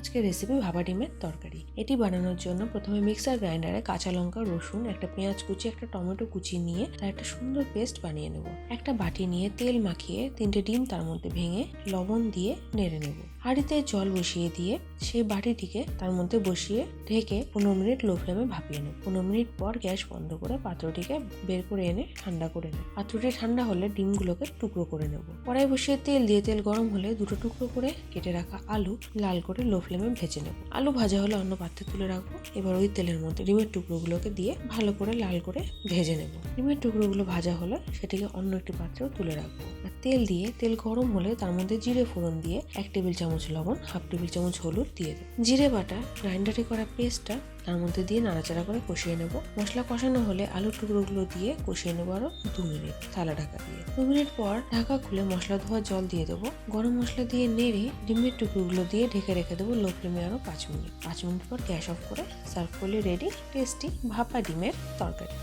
আজকের রেসিপি ভাবা ডিমের তরকারি। এটি বানানোর জন্য প্রথমে মিক্সার গ্রাইন্ডারে কাঁচা লঙ্কা, রসুন, একটা পেঁয়াজ কুচি, একটা টমেটো কুচি নিয়ে তার একটা সুন্দর পেস্ট বানিয়ে নেব। একটা বাটি নিয়ে তেল মাখিয়ে তিনটে ডিম তার মধ্যে ভেঙে লবণ দিয়ে নেড়ে নেব। হাঁড়িতে জল বসিয়ে দিয়ে সেই বাটিটিকে তার মধ্যে বসিয়ে ঢেকে পনেরো মিনিট লো ফ্লেমে ভাপিয়ে নেব। পনেরো মিনিট পর গ্যাস বন্ধ করে পাত্রটিকে বের করে এনে ঠান্ডা করে নেব। পাত্রটি ঠান্ডা হলে ডিমগুলোকে টুকরো করে নেব। কড়াই বসিয়ে তেল দিয়ে তেল গরম হলে দুটো টুকরো করে কেটে রাখা আলু লাল করে লো ফ্লেমে ভেজে নেব। আলু ভাজা হলে অন্য পাত্রে তুলে রাখব। এবার ওই তেলের মধ্যে ডিমের টুকরোগুলোকে দিয়ে ভালো করে লাল করে ভেজে নেব। ডিমের টুকরোগুলো ভাজা হলে সেটিকে অন্য একটি পাত্রেও তুলে রাখব। আর তেল দিয়ে, তেল গরম হলে তার মধ্যে জিরে ফোড়ন দিয়ে এক টেবিল চামচ লবণ, হাফ টেবিল চামচ হলুদ দিয়ে দেবো। জিরে বাটা, গ্রাইন্ডারে করা পেস্টটা তার মধ্যে দিয়ে নাড়াচাড়া করে কষিয়ে নেব। মশলা কষানো হলে আলুর টুকরোগুলো দিয়ে কষিয়ে নেব আরও দু মিনিট থালা ঢাকা দিয়ে। দু মিনিট পর ঢাকা খুলে মশলা ধোয়া জল দিয়ে দেবো। গরম মশলা দিয়ে নেড়ে ডিমের টুকরোগুলো দিয়ে ঢেকে রেখে দেবো লো ফ্লেমে আরও পাঁচ মিনিট। পাঁচ মিনিট পর গ্যাস অফ করে সার্ভ করলে রেডি, টেস্টি, ভাপা ডিমের তরকারি।